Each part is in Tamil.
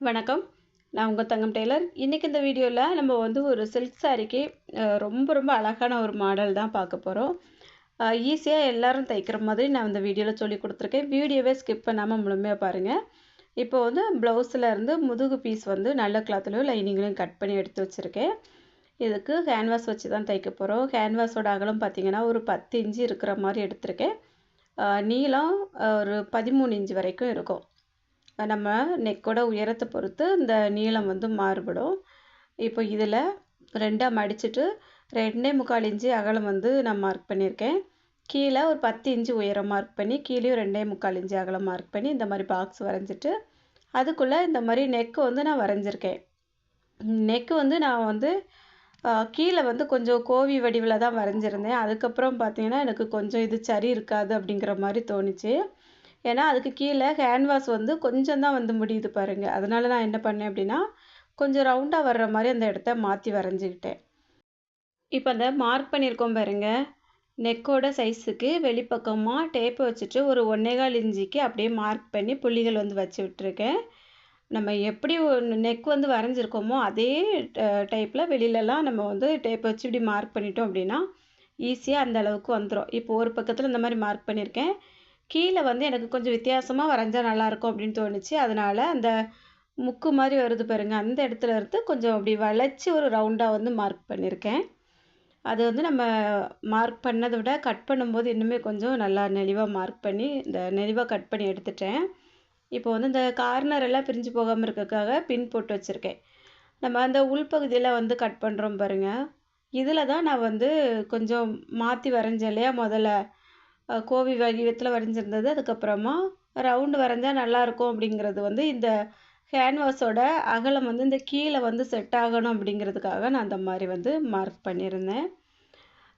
வணக்கம். நான் உங்கள் தங்கம் டெய்லர். இன்றைக்கி இந்த வீடியோவில் நம்ம வந்து ஒரு சில்க் சாரீக்கு ரொம்ப ரொம்ப அழகான ஒரு மாடல் தான் பார்க்க போகிறோம் ஈஸியாக எல்லாரும் தைக்கிற மாதிரி நான் இந்த வீடியோவில் சொல்லி கொடுத்துருக்கேன். வீடியோவே ஸ்கிப் பண்ணாமல் முழுமையாக பாருங்கள் இப்போ வந்து ப்ளவுஸில் இருந்து முதுகு பீஸ் வந்து நல்ல கிளாத்துலையும் லைனிங்லையும் கட் பண்ணி எடுத்து வச்சுருக்கேன். இதுக்கு கேன்வாஸ் வச்சு தான் தைக்க போகிறோம் கேன்வாஸோட அகலம் பார்த்திங்கன்னா ஒரு பத்து இன்ச்சு இருக்கிற மாதிரி எடுத்திருக்கேன். நீளம் ஒரு பதிமூணு இன்ச்சு வரைக்கும் இருக்கும். நம்ம நெக்கோட உயரத்தை பொறுத்து இந்த நீளம் வந்து மாறுபடும். இப்போ இதில் ரெண்டாக மடிச்சுட்டு ரெண்டே முக்கால் இன்ச்சு அகலம் வந்து நான் மார்க் பண்ணியிருக்கேன். கீழே ஒரு பத்து இன்ச்சு உயரம் மார்க் பண்ணி கீழேயும் ரெண்டே முக்கால் இன்ச்சு அகலம் மார்க் பண்ணி இந்த மாதிரி பாக்ஸ் வரைஞ்சிட்டு அதுக்குள்ளே இந்த மாதிரி நெக்கு வந்து நான் வரைஞ்சிருக்கேன். நெக்கு வந்து நான் வந்து கீழே வந்து கொஞ்சம் கோவி வடிவில் தான் வரைஞ்சிருந்தேன். அதுக்கப்புறம் பார்த்தீங்கன்னா எனக்கு கொஞ்சம் இது சரி இருக்காது அப்படிங்கிற மாதிரி தோணுச்சு. ஏன்னா அதுக்கு கீழே ஹேண்ட்வாஷ் வந்து கொஞ்சம் தான் வந்து முடியுது பாருங்கள் அதனால் நான் என்ன பண்ணேன் அப்படின்னா கொஞ்சம் ரவுண்டாக வர்ற மாதிரி அந்த இடத்த மாற்றி வரைஞ்சிக்கிட்டேன். இப்போ அந்த மார்க் பண்ணியிருக்கோம் பாருங்கள் நெக்கோட சைஸுக்கு வெளிப்பக்கமாக டேப்பு வச்சுட்டு ஒரு ஒன்னேகால் இஞ்சிக்கு அப்படியே மார்க் பண்ணி புள்ளிகள் வந்து வச்சு விட்டுருக்கேன். நம்ம எப்படி நெக் வந்து வரைஞ்சிருக்கோமோ அதே டைப்பில் வெளியிலலாம் நம்ம வந்து டேப் வச்சு இப்படி மார்க் பண்ணிட்டோம் அப்படின்னா ஈஸியாக அந்த அளவுக்கு வந்துடும் இப்போ ஒரு பக்கத்தில் இந்த மாதிரி மார்க் பண்ணியிருக்கேன். கீழே வந்து எனக்கு கொஞ்சம் வித்தியாசமாக வரைஞ்சால் நல்லாயிருக்கும் அப்படின்னு தோணுச்சு. அதனால் அந்த முக்கு மாதிரி வருது பாருங்க. அந்த இடத்துல இருந்து கொஞ்சம் அப்படி வளைச்சி ஒரு ரவுண்டாக வந்து மார்க் பண்ணியிருக்கேன் அது வந்து நம்ம மார்க் பண்ணதை விட கட் பண்ணும்போது இன்னுமே கொஞ்சம் நல்லா நெளிவாக மார்க் பண்ணி இந்த நெளிவாக கட் பண்ணி எடுத்துட்டேன். இப்போ வந்து இந்த கார்னர் எல்லாம் பிரிஞ்சு போகாமல் இருக்கிறதுக்காக பின் போட்டு வச்சுருக்கேன். நம்ம அந்த உள்பகுதியில் வந்து கட் பண்ணுறோம் பாருங்கள் இதில் தான் நான் வந்து கொஞ்சம் மாற்றி வரைஞ்சேன் இல்லையா? முதல்ல கோவி வடிவத்தில் வரைஞ்சிருந்தது. அதுக்கப்புறமா ரவுண்டு வரைஞ்சா நல்லாயிருக்கும் அப்படிங்கிறது வந்து இந்த கேன்வாஸோட அகலம் வந்து இந்த கீழே வந்து செட் ஆகணும் அப்படிங்கிறதுக்காக நான் அந்த மாதிரி வந்து மார்க் பண்ணியிருந்தேன்.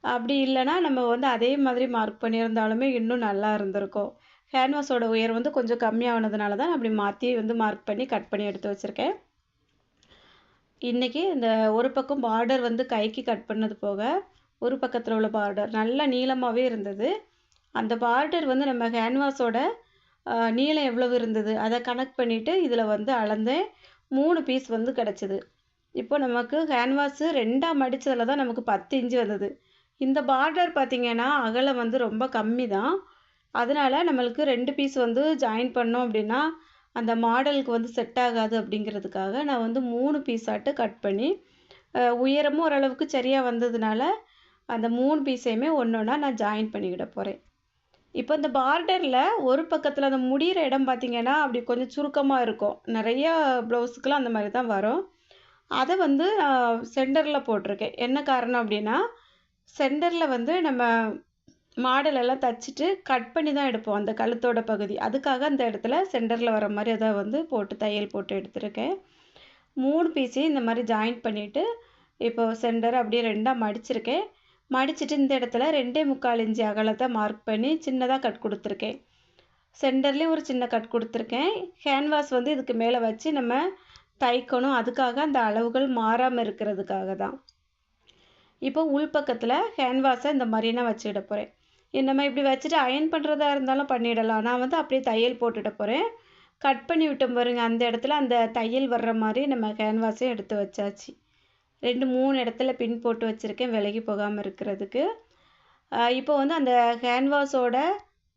அப்படி இல்லைன்னா நம்ம வந்து அதே மாதிரி மார்க் பண்ணியிருந்தாலுமே இன்னும் நல்லா இருந்திருக்கும். கேன்வாஸோட உயர் வந்து கொஞ்சம் கம்மியானதுனால தான் அப்படி மாற்றி வந்து மார்க் பண்ணி கட் பண்ணி எடுத்து வச்சுருக்கேன். இன்றைக்கி இந்த ஒரு பக்கம் பார்டர் வந்து கைக்கு கட் பண்ணது போக ஒரு பக்கத்தில் உள்ள பார்டர் நல்லா நீளமாகவே இருந்தது. அந்த பார்டர் வந்து நம்ம கேன்வாஸோட நீளம் எவ்வளவு இருந்தது அதை கனெக்ட் பண்ணிவிட்டு இதில் வந்து அளந்தேன் மூணு பீஸ் வந்து கிடச்சிது. இப்போ நமக்கு கேன்வாஸு ரெண்டாக மடித்ததில் தான் நமக்கு பத்து இன்ச்சு வந்தது. இந்த பார்டர் பார்த்திங்கன்னா அகலம் வந்து ரொம்ப கம்மி தான் அதனால் நம்மளுக்கு ரெண்டு பீஸ் வந்து ஜாயின் பண்ணோம் அப்படின்னா அந்த மாடலுக்கு வந்து செட் ஆகாது அப்படிங்கிறதுக்காக நான் வந்து மூணு பீஸாட்டு கட் பண்ணி உயரமும் ஓரளவுக்கு சரியாக வந்ததுனால அந்த மூணு பீஸையுமே ஒன்று ஒன்றா நான் ஜாயின் பண்ணிக்கிட போகிறேன் இப்போ இந்த பார்டரில் ஒரு பக்கத்தில் அந்த முடிகிற இடம் பார்த்திங்கன்னா அப்படி கொஞ்சம் சுருக்கமாக இருக்கும். நிறைய ப்ளவுஸுக்கெலாம் அந்த மாதிரி தான் வரும். அதை வந்து சென்டரில் போட்டிருக்கேன். என்ன காரணம் அப்படின்னா சென்டரில் வந்து நம்ம மாடலெல்லாம் தச்சுட்டு கட் பண்ணி தான் எடுப்போம். அந்த கழுத்தோட பகுதி. அதுக்காக அந்த இடத்துல சென்டரில் வர மாதிரி அதை வந்து போட்டு தையல் போட்டு எடுத்திருக்கேன். மூணு பீஸையும் இந்த மாதிரி ஜாயின் பண்ணிவிட்டு இப்போ சென்டர் அப்படியே ரெண்டாக மடிச்சிருக்கேன். மடிச்சிட்டு இந்த இடத்துல ரெண்டே முக்கால் இன்ச்சு அகலத்தை மார்க் பண்ணி சின்னதாக கட் கொடுத்துருக்கேன். சென்டர்லேயும் ஒரு சின்ன கட் கொடுத்துருக்கேன். கேன்வாஸ் வந்து இதுக்கு மேலே வச்சு நம்ம தைக்கணும். அதுக்காக அந்த அளவுகள் மாறாமல் இருக்கிறதுக்காக தான். இப்போ உள்பக்கத்தில் கேன்வாஸை இந்த மாதிரி நான் வச்சுக்கிட போகிறேன் நம்ம இப்படி வச்சுட்டு அயன் பண்ணுறதா இருந்தாலும் பண்ணிடலாம். நான் வந்து அப்படியே தையல் போட்டுட போகிறேன் கட் பண்ணி விட்டோம் பாருங்க. அந்த இடத்துல அந்த தையல் வர்ற மாதிரி நம்ம கேன்வாஸையும் எடுத்து வச்சாச்சு. ரெண்டு மூணு இடத்துல பின் போட்டு வச்சுருக்கேன் விலகி போகாமல் இருக்கிறதுக்கு. இப்போ வந்து அந்த கேன்வாஸோட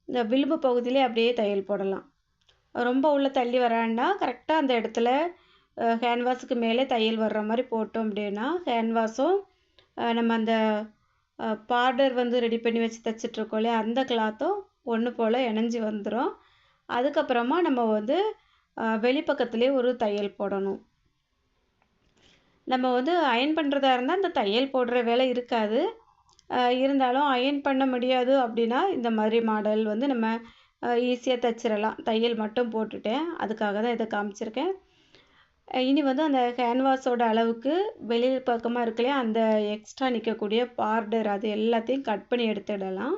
இந்த விளிம்பு பகுதியிலே அப்படியே தையல் போடலாம். ரொம்ப உள்ளே தள்ளி வராண்டா கரெக்டாக அந்த இடத்துல கேன்வாஸுக்கு மேலே தையல் வர்ற மாதிரி போட்டோம் அப்படின்னா கேன்வாஸும் நம்ம அந்த பார்டர் வந்து ரெடி பண்ணி வச்சு தைச்சிட்ருக்கோம் இல்லையா அந்த கிளாத்தும் ஒன்று போல் இணைஞ்சி வந்துடும் அதுக்கப்புறமா நம்ம வந்து வெளிப்பக்கத்துலேயே ஒரு தையல் போடணும். நம்ம வந்து அயன் பண்ணுறதா இருந்தால் அந்த தையல் போடுற வேலை இருக்காது. இருந்தாலும் அயன் பண்ண முடியாது அப்படின்னா இந்த மாதிரி மாடல் வந்து நம்ம ஈஸியாக தைச்சிடலாம். தையல் மட்டும் போட்டுட்டேன். அதுக்காக தான் இதை காமிச்சிருக்கேன். இனி வந்து அந்த கேன்வாஸோட அளவுக்கு வெளியில் பக்கமாக இருக்கலையே அந்த எக்ஸ்ட்ரா நிற்கக்கூடிய பார்டர் அது எல்லாத்தையும் கட் பண்ணி எடுத்துடலாம்.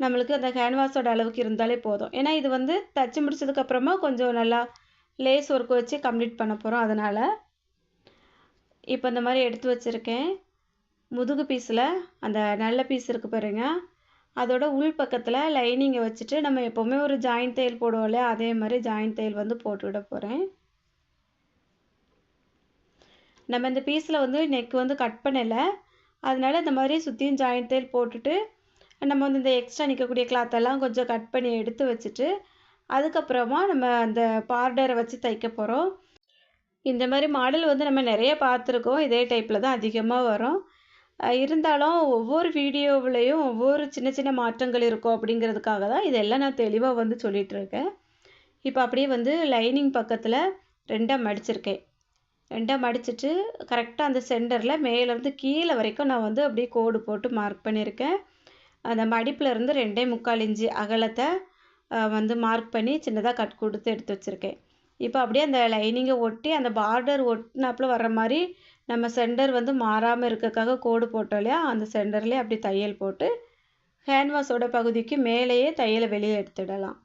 நம்மளுக்கு அந்த கேன்வாஸோட அளவுக்கு இருந்தாலே போதும். ஏன்னா இது வந்து தச்சு முடிச்சதுக்கப்புறமா கொஞ்சம் நல்லா லேஸ் ஒர்க் வச்சு கம்ப்ளீட் பண்ண போகிறோம் அதனால் இப்போ இந்த மாதிரி எடுத்து வச்சுருக்கேன். முதுகு பீஸில் அந்த நல்ல பீஸ் இருக்குது பாருங்க. அதோட உள் பக்கத்தில் லைனிங்கை வச்சுட்டு நம்ம எப்போவுமே ஒரு ஜாயின் தையல் போடுவோம் இல்லையா? அதே மாதிரி ஜாயின் தையல் வந்து போட்டுவிட போகிறேன் நம்ம இந்த பீஸில் வந்து நெக் வந்து கட் பண்ணலை. அதனால இந்த மாதிரி சுற்றியும் ஜாயிண்ட் தையல் போட்டுட்டு நம்ம வந்து இந்த எக்ஸ்ட்ரா நிற்கக்கூடிய கிளாத்தெல்லாம் கொஞ்சம் கட் பண்ணி எடுத்து வச்சுட்டு அதுக்கப்புறமா நம்ம அந்த பார்டரை வச்சு தைக்க போகிறோம் இந்த மாதிரி மாடல் வந்து நம்ம நிறைய பார்த்துருக்கோம். இதே டைப்பில் தான் அதிகமாக வரும். இருந்தாலும் ஒவ்வொரு வீடியோவிலையும் ஒவ்வொரு சின்ன சின்ன மாற்றங்கள் இருக்கும் அப்படிங்கிறதுக்காக தான் இதெல்லாம் நான் தெளிவாக வந்து சொல்லிகிட்ருக்கேன் இப்போ அப்படியே வந்து லைனிங் பக்கத்தில் ரெண்டாக மடிச்சிருக்கேன் ரெண்டாக மடிச்சிட்டு கரெக்டாக அந்த சென்டரில் மேலேருந்து கீழே வரைக்கும் நான் வந்து அப்படியே கோடு போட்டு மார்க் பண்ணியிருக்கேன். அந்த மடிப்பில் இருந்து ரெண்டே முக்கால் இஞ்சி அகலத்தை வந்து மார்க் பண்ணி சின்னதாக கட் கொடுத்து எடுத்து வச்சுருக்கேன். இப்போ அப்படியே அந்த லைனிங்கை ஒட்டி அந்த பார்டர் ஒட்டினாப்பில் வர்ற மாதிரி நம்ம சென்டர் வந்து மாறாமல் இருக்கக்காக கோடு போட்டோம் இல்லையா? அந்த சென்டர்லேயே அப்படி தையல் போட்டு ஹேண்ட்வாஷோட பகுதிக்கு மேலேயே தையலை வெளியே எடுத்துடலாம்.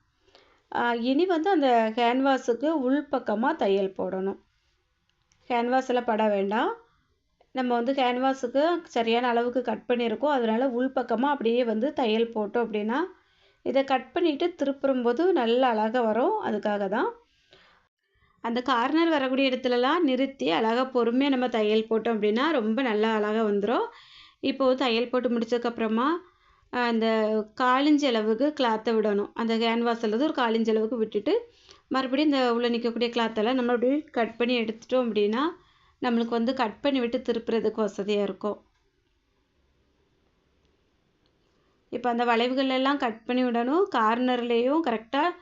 இனி வந்து அந்த ஹேண்ட்வாஷுக்கு உள்பக்கமாக தையல் போடணும். ஹேண்ட்வாஷில் பட வேண்டாம். நம்ம வந்து கேன்வாஸுக்கு சரியான அளவுக்கு கட் பண்ணியிருக்கோம். அதனால் உள்பக்கமாக அப்படியே வந்து தையல் போட்டோம் அப்படின்னா இதை கட் பண்ணிவிட்டு திருப்புறும்போது நல்ல அழகாக வரும். அதுக்காக தான் அந்த கார்னர் வரக்கூடிய இடத்துலலாம் நிறுத்தி அழகாக பொறுமையாக நம்ம தையல் போட்டோம் அப்படின்னா ரொம்ப நல்லா அழகாக வந்துடும் இப்போது தையல் போட்டு முடிச்சதுக்கப்புறமா அந்த காலிஞ்சி அளவுக்கு கிளாத்தை விடணும். அந்த கேன்வாஸில் ஒரு காலிஞ்சி அளவுக்கு விட்டுட்டு மறுபடியும் இந்த உள்ளே நிற்கக்கூடிய கிளாத்தெல்லாம் நம்ம அப்படியே கட் பண்ணி எடுத்துட்டோம் அப்படின்னா நம்மளுக்கு வந்து கட் பண்ணி விட்டு திருப்புறதுக்கு வசதியாக இருக்கும். இப்போ அந்த வளைவுகளெல்லாம் கட் பண்ணி விடணும். கார்னர்லேயும் கரெக்டாக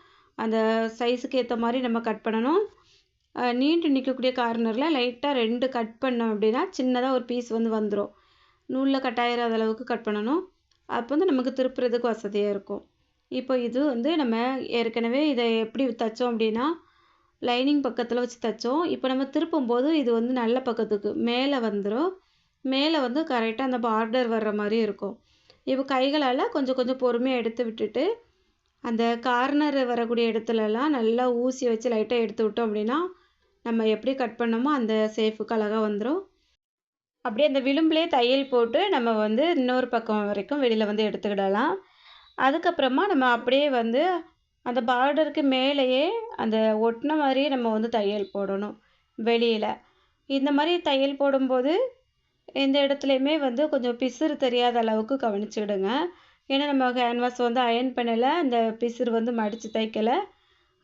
அந்த சைஸுக்கு ஏற்ற மாதிரி நம்ம கட் பண்ணணும். நீண்டு நிற்கக்கூடிய கார்னரில் லைட்டாக ரெண்டு கட் பண்ணோம் அப்படின்னா சின்னதாக ஒரு பீஸ் வந்து வந்துடும் நூலில் கட் ஆகிராத அளவுக்கு கட் பண்ணணும். அப்போ வந்து நமக்கு திருப்புறதுக்கு வசதியாக இருக்கும். இப்போ இது வந்து நம்ம ஏற்கனவே இதை எப்படி தைச்சோம் அப்படின்னா லைனிங் பக்கத்தில் வச்சு தைச்சோம். இப்போ நம்ம திருப்பும் போது இது வந்து நல்ல பக்கத்துக்கு மேலே வந்துடும் மேலே வந்து கரெக்டாக அந்த பார்டர் வர்ற மாதிரி இருக்கும். இப்போ கைகளால் கொஞ்சம் கொஞ்சம் பொறுமையாக எடுத்து விட்டுட்டு அந்த கார்னர் வரக்கூடிய இடத்துலலாம் நல்லா ஊசி வச்சு லைட்டாக எடுத்து விட்டோம் அப்படின்னா நம்ம எப்படி கட் பண்ணோமோ அந்த சேஃபுக்கு அழகாக வந்துடும் அப்படியே அந்த விளிம்புலேயே தையல் போட்டு நம்ம வந்து இன்னொரு பக்கம் வரைக்கும் வெளியில் வந்து எடுத்துக்கிடலாம். அதுக்கப்புறமா நம்ம அப்படியே வந்து அந்த பார்டருக்கு மேலேயே அந்த ஒட்டின மாதிரியே நம்ம வந்து தையல் போடணும் வெளியில். இந்த மாதிரி தையல் போடும்போது எந்த இடத்துலையுமே வந்து கொஞ்சம் பிசுறு தெரியாத அளவுக்கு கவனிச்சுக்கிடுங்க. ஏன்னா நம்ம கேன்வாஸ் வந்து அயன் பண்ணலை அந்த பிசுறு வந்து மடித்து தைக்கலை.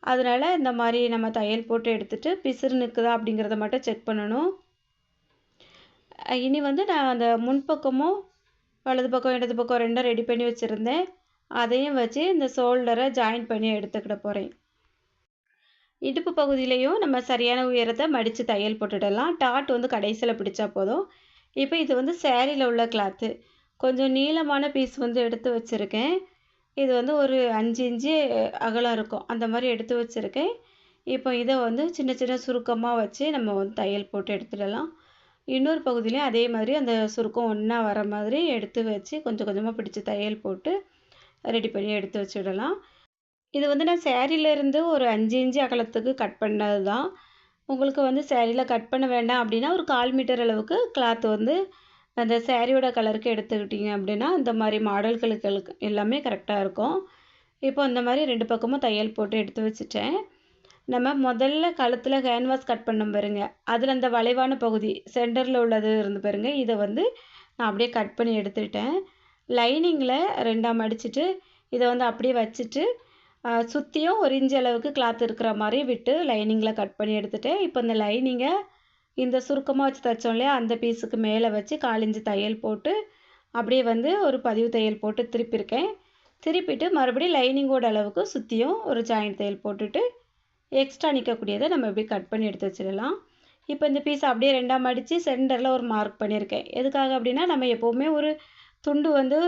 அதனால் இந்த மாதிரி நம்ம தையல் போட்டு எடுத்துகிட்டு பிசுறு நிற்குதா அப்படிங்கிறத மட்டும் செக் பண்ணணும். இனி வந்து நான் அந்த முன்பக்கமும் வலது பக்கம் இடது பக்கம் ரெண்டும் ரெடி பண்ணி வச்சுருந்தேன். அதையும் வச்சு இந்த ஷோல்டரை ஜாயின் பண்ணி எடுத்துக்கிட போகிறேன் இடுப்பு பகுதியிலையும் நம்ம சரியான உயரத்தை மடித்து தையல் போட்டுடலாம். டாட் வந்து கடைசியில் பிடிச்சா போதும். இப்போ இது வந்து சேரீயில் உள்ள கிளாத்து கொஞ்சம் நீளமான பீஸ் வந்து எடுத்து வச்சுருக்கேன். இது வந்து ஒரு அஞ்சு இன்ச்சு அகலம் இருக்கும். அந்த மாதிரி எடுத்து வச்சுருக்கேன். இப்போ இதை வந்து சின்ன சின்ன சுருக்கமாக வச்சு நம்ம வந்து தையல் போட்டு எடுத்துடலாம். இன்னொரு பகுதியிலையும் அதே மாதிரி அந்த சுருக்கம் ஒன்றா வர மாதிரி எடுத்து வச்சு கொஞ்சம் கொஞ்சமாக பிடிச்சி தையல் போட்டு ரெடி பண்ணி எடுத்து வச்சுடலாம். இது வந்து நான் சேரீலேருந்து ஒரு அஞ்சு இன்ச்சு அகலத்துக்கு கட் பண்ணது தான் உங்களுக்கு வந்து சேரீயில் கட் பண்ண வேண்டாம் அப்படின்னா ஒரு கால் மீட்டர் அளவுக்கு கிளாத் வந்து அந்த சேரீயோட கலருக்கு எடுத்துக்கிட்டிங்க அப்படின்னா இந்த மாதிரி மாடல்களுக்கு எல்லாமே கரெக்டாக இருக்கும். இப்போ இந்த மாதிரி ரெண்டு பக்கமும் தையல் போட்டு எடுத்து வச்சுட்டேன். நம்ம முதல்ல கழுத்தில் கேன்வாஸ் கட் பண்ணோம் பாருங்க. அதில் அந்த வளைவான பகுதி சென்டரில் உள்ளது இருந்து பாருங்க. இதை வந்து நான் அப்படியே கட் பண்ணி எடுத்துட்டேன். லைனிங்கில் ரெண்டாக மடிச்சுட்டு இதை வந்து அப்படியே வச்சுட்டு சுற்றியும் ஒரு இன்ச்சு அளவுக்கு கிளாத் இருக்கிற மாதிரி விட்டு லைனிங்கில் கட் பண்ணி எடுத்துட்டேன். இப்போ இந்த லைனிங்கை இந்த சுருக்கமாக வச்சு தைச்சோம் இல்லையா? அந்த பீஸுக்கு மேலே வச்சு காலிஞ்சு தையல் போட்டு அப்படியே வந்து ஒரு பதிவு தையல் போட்டு திருப்பியிருக்கேன். திருப்பிட்டு மறுபடியும் லைனிங்கோட அளவுக்கு சுற்றியும் ஒரு ஜாயிண்ட் தையல் போட்டுட்டு எக்ஸ்ட்ரா நிற்கக்கூடியதை நம்ம இப்படி கட் பண்ணி எடுத்து வச்சிடலாம். இப்போ இந்த பீஸ் அப்படியே ரெண்டாம் அடித்து சென்டரில் ஒரு மார்க் பண்ணியிருக்கேன். எதுக்காக அப்படின்னா நம்ம எப்போவுமே ஒரு துண்டு வந்து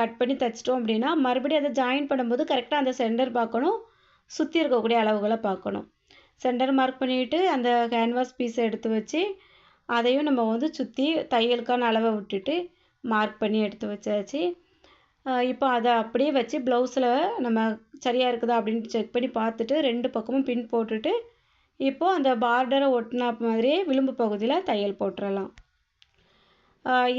கட் பண்ணி தைச்சிட்டோம் அப்படின்னா மறுபடியும் அதை ஜாயின் பண்ணும்போது கரெக்டாக அந்த சென்டர் பார்க்கணும் சுற்றி இருக்கக்கூடிய அளவுகளை பார்க்கணும். சென்டர் மார்க் பண்ணிவிட்டு அந்த கேன்வாஸ் பீஸை எடுத்து வச்சு அதையும் நம்ம வந்து சுற்றி தையலுக்கான அளவை விட்டுட்டு மார்க் பண்ணி எடுத்து வச்சாச்சு. இப்போ அதை அப்படியே வச்சு ப்ளவுஸில் நம்ம சரியாக இருக்குதா அப்படின்னு செக் பண்ணி பார்த்துட்டு ரெண்டு பக்கமும் பின் போட்டுட்டு இப்போது அந்த பார்டரை ஒட்டினா மாதிரியே விளிம்பு பகுதியில் தையல் போட்டுடலாம்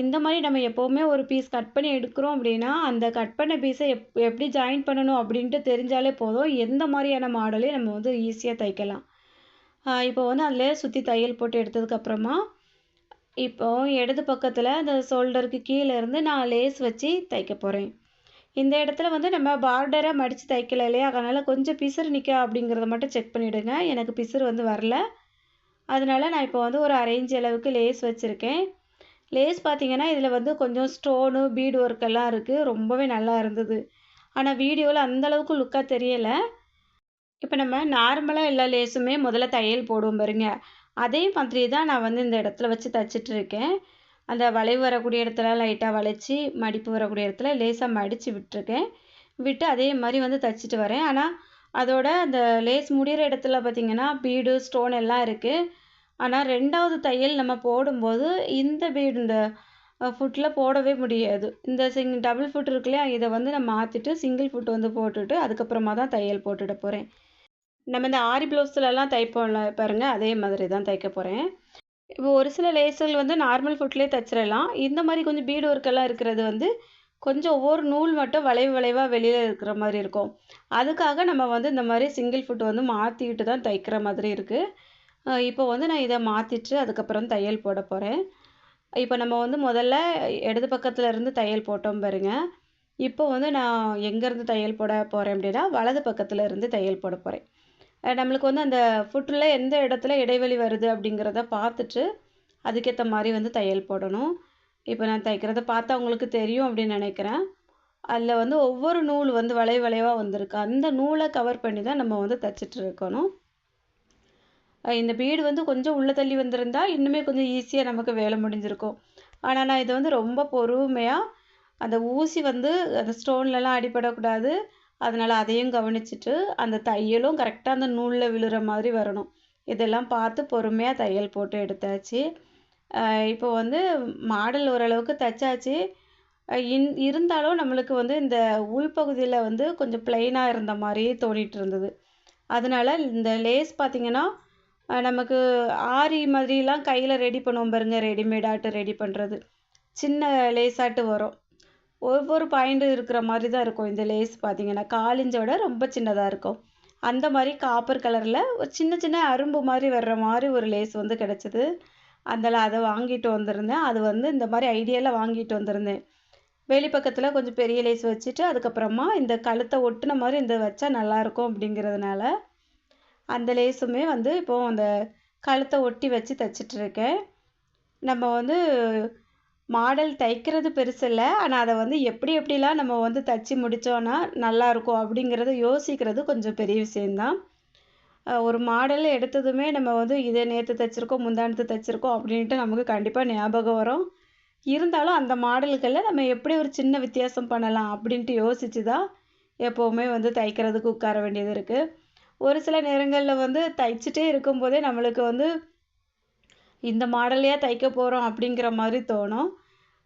இந்த மாதிரி நம்ம எப்போவுமே ஒரு பீஸ் கட் பண்ணி எடுக்கிறோம் அப்படின்னா அந்த கட் பண்ண பீஸை எப் எப்படி ஜாயின் பண்ணணும் அப்படின்ட்டு தெரிஞ்சாலே போதும். எந்த மாதிரியான மாடலையும் நம்ம வந்து ஈஸியாக தைக்கலாம். இப்போ வந்து அதில் சுற்றி தையல் போட்டு எடுத்ததுக்கப்புறமா இப்போ இடது பக்கத்தில் அந்த ஷோல்டருக்கு கீழே இருந்து நான் லேஸ் வச்சு தைக்க போகிறேன் இந்த இடத்துல வந்து நம்ம பார்டராக மடித்து தைக்கல இல்லையா? அதனால் கொஞ்சம் பிசுறு நிற்க அப்படிங்கிறத மட்டும் செக் பண்ணிவிடுங்க எனக்கு பிசுறு வந்து வரல. அதனால் நான் இப்போ வந்து ஒரு அரேஞ்ச் அளவுக்கு லேஸ் வச்சுருக்கேன். லேஸ் பார்த்தீங்கன்னா இதில் வந்து கொஞ்சம் ஸ்டோனு பீடு ஒர்க் எல்லாம் இருக்குது ரொம்பவே நல்லா இருந்தது. ஆனால் வீடியோவில் அந்தளவுக்கு லுக்காக தெரியலை. இப்போ நம்ம நார்மலாக எல்லா லேஸுமே முதல்ல தையல் போடுவோம் பாருங்க. அதே மாதிரி தான் நான் வந்து இந்த இடத்துல வச்சு தைச்சிட்டு இருக்கேன். அந்த வளைவு வரக்கூடிய இடத்துல லைட்டாக வளைச்சி மடிப்பு வரக்கூடிய இடத்துல லேஸாக மடித்து விட்டுருக்கேன். விட்டு அதே மாதிரி வந்து தைச்சிட்டு வரேன். ஆனால் அதோட அந்த லேஸ் முடிகிற இடத்துல பார்த்திங்கன்னா பீடு ஸ்டோன் எல்லாம் இருக்குது ஆனால் ரெண்டாவது தையல் நம்ம போடும்போது இந்த பீடு இந்த ஃபுட்டில் போடவே முடியாது. இந்த சிங் டபுள் ஃபுட் இருக்கு இல்லையா? இதை வந்து நான் மாற்றிட்டு சிங்கிள் ஃபுட் வந்து போட்டுட்டு அதுக்கப்புறமா தான் தையல் போட்டுட போகிறேன் நம்ம இந்த ஆரி ப்ளவுஸ்லலாம் தைப்போம்ல பாருங்கள் அதே மாதிரி தான் தைக்க போகிறேன் இப்போ ஒரு சில லேசர்கள் வந்து நார்மல் ஃபுட்லேயே தைச்சிடலாம். இந்த மாதிரி கொஞ்சம் பீடு ஒர்க்கெல்லாம் இருக்கிறது வந்து கொஞ்சம் ஒவ்வொரு நூல் மட்டும் வளைவு வளைவாக வெளியில் இருக்கிற மாதிரி இருக்கும். அதுக்காக நம்ம வந்து இந்த மாதிரி சிங்கிள் ஃபுட் வந்து மாற்றிக்கிட்டு தான் தைக்கிற மாதிரி இருக்குது இப்போ வந்து நான் இதை மாற்றிட்டு அதுக்கப்புறம் தையல் போட போகிறேன் இப்போ நம்ம வந்து முதல்ல இடது பக்கத்தில் இருந்து தையல் போட்டோம் பாருங்க. இப்போ வந்து நான் எங்கேருந்து தையல் போட போகிறேன் அப்படின்னா வலது பக்கத்தில் இருந்து தையல் போட போகிறேன் நம்மளுக்கு வந்து அந்த ஃபுட்டில் எந்த இடத்துல இடைவெளி வருது அப்படிங்கிறத பார்த்துட்டு அதுக்கேற்ற மாதிரி வந்து தையல் போடணும். இப்போ நான் தைக்கிறத பார்த்தா உங்களுக்கு தெரியும் அப்படின்னு நினைக்கிறேன். அதில் வந்து ஒவ்வொரு நூல் வந்து வளைவு வளைவாக வந்திருக்கு. அந்த நூலை கவர் பண்ணி தான் நம்ம வந்து தைச்சிட்டு இருக்கணும். இந்த பீடு வந்து கொஞ்சம் உள்ளே தள்ளி வந்திருந்தா இன்னுமே கொஞ்சம் ஈஸியாக நமக்கு வேலை முடிஞ்சிருக்கும். ஆனால் நான் இதை வந்து ரொம்ப பொறுமையாக அந்த ஊசி வந்து அந்த ஸ்டோன்லலாம் அடிபடக்கூடாது. அதனால் அதையும் கவனிச்சுட்டு அந்த தையலும் கரெக்டாக அந்த நூலில் விழுற மாதிரி வரணும். இதெல்லாம் பார்த்து பொறுமையாக தையல் போட்டு எடுத்தாச்சு. இப்போ வந்து மாடல் ஓரளவுக்கு தைச்சாச்சு. இன் இருந்தாலும் நம்மளுக்கு வந்து இந்த உள்பகுதியில் வந்து கொஞ்சம் பிளெயினாக இருந்த மாதிரியே தோணிட்டு இருந்தது. அதனால் இந்த லேஸ் பார்த்திங்கன்னா நமக்கு ஆரி மாதிரிலாம் கையில் ரெடி பண்ணுவோம் பாருங்க ரெடிமேடாட்டு ரெடி பண்ணுறது சின்ன லேஸாட்டு வரும். ஒவ்வொரு பாயிண்ட் இருக்கிற மாதிரி தான் இருக்கும் இந்த லேஸ் பார்த்தீங்கன்னா. காலிஞ்சோட ரொம்ப சின்னதாக இருக்கும். அந்த மாதிரி காப்பர் கலரில் ஒரு சின்ன சின்ன அரும்பு மாதிரி வர்ற மாதிரி ஒரு லேஸ் வந்து கிடச்சிது. அதில் அதை வாங்கிட்டு வந்திருந்தேன். அது வந்து இந்த மாதிரி ஐடியாவில் வாங்கிட்டு வந்திருந்தேன். வெளிப்பக்கத்தில் கொஞ்சம் பெரிய லேஸ் வச்சுட்டு அதுக்கப்புறமா இந்த கழுத்தை ஒட்டின மாதிரி இந்த வச்சா நல்லாயிருக்கும் அப்படிங்கிறதுனால அந்த லேஸுமே வந்து இப்போது அந்த கழுத்தை ஒட்டி வச்சு தைச்சிட்ருக்கேன் நம்ம வந்து மாடல் தைக்கிறது பெருசு இல்லை. ஆனால் அதை வந்து எப்படி எப்படிலாம் நம்ம வந்து தைச்சி முடித்தோன்னா நல்லாயிருக்கும் அப்படிங்கிறத யோசிக்கிறது கொஞ்சம் பெரிய விஷயந்தான் ஒரு மாடல் எடுத்ததுமே நம்ம வந்து இதை நேற்று தைச்சிருக்கோம் முந்தானத்து தைச்சிருக்கோம் அப்படின்ட்டு நமக்கு கண்டிப்பாக ஞாபகம் வரும். இருந்தாலும் அந்த மாடல்களில் நம்ம எப்படி ஒரு சின்ன வித்தியாசம் பண்ணலாம் அப்படின்ட்டு யோசித்து தான் எப்போவுமே வந்து தைக்கிறதுக்கு உட்கார வேண்டியது இருக்குது ஒரு சில நேரங்களில் வந்து தைச்சிட்டே இருக்கும்போதே நம்மளுக்கு வந்து இந்த மாடல்லையா தைக்க போகிறோம் அப்படிங்கிற மாதிரி தோணும்.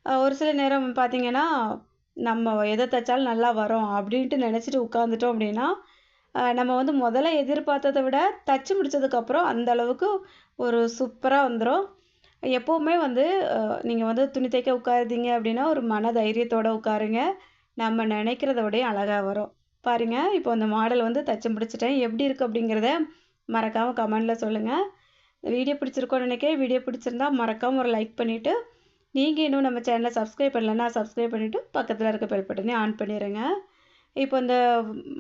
ஒரு சில நேரம் பார்த்திங்கன்னா நம்ம எதை தைச்சாலும் நல்லா வரும் அப்படின்ட்டு நினச்சிட்டு உட்காந்துட்டோம் அப்படின்னா நம்ம வந்து முதல்ல எதிர்பார்த்ததை விட தைச்சி முடித்ததுக்கப்புறம் அந்த அளவுக்கு ஒரு சூப்பராக வந்துடும் எப்போவுமே வந்து நீங்கள் வந்து துணி தைக்க உட்காருதீங்க அப்படின்னா ஒரு மன தைரியத்தோடு உட்காருங்க. நம்ம நினைக்கிறத விடையும் அழகாக வரும். பாருங்கள் இப்போ அந்த மாடல் வந்து தைச்சி முடிச்சிட்டேன். எப்படி இருக்குது அப்படிங்கிறத மறக்காமல் கமெண்டில் சொல்லுங்கள் வீடியோ பிடிச்சிருக்கோன்னு நினைக்கிறேன். வீடியோ பிடிச்சிருந்தா மறக்காமல் ஒரு லைக் பண்ணிவிட்டு நீங்கள் இன்னும் நம்ம சேனலை சப்ஸ்கிரைப் பண்ணலன்னா சப்ஸ்கிரைப் பண்ணிவிட்டு பக்கத்தில் இருக்க பெல் பட்டனே ஆன் பண்ணிடுங்க இப்போ இந்த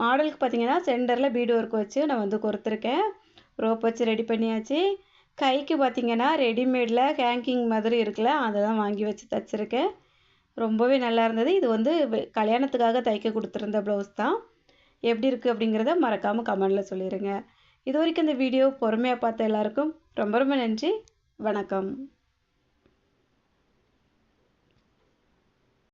மாடலுக்கு பார்த்தீங்கன்னா சென்டரில் பீடு ஒர்க் வச்சு நான் வந்து கொடுத்துருக்கேன். ரோப் வச்சு ரெடி பண்ணியாச்சு. கைக்கு பார்த்தீங்கன்னா ரெடிமேடில் ஹேங்கிங் மாதிரி இருக்குல்ல அதை தான் வாங்கி வச்சு தைச்சிருக்கேன். ரொம்பவே நல்லா இருந்தது. இது வந்து கல்யாணத்துக்காக தைக்க கொடுத்துருந்த ப்ளவுஸ் தான். எப்படி இருக்குது அப்படிங்கிறத மறக்காமல் கமெண்டில் சொல்லிடுங்க இது வரைக்கும் இந்த வீடியோ பொறுமையாக பார்த்த எல்லாருக்கும் ரொம்ப ரொம்ப நன்றி. வணக்கம்.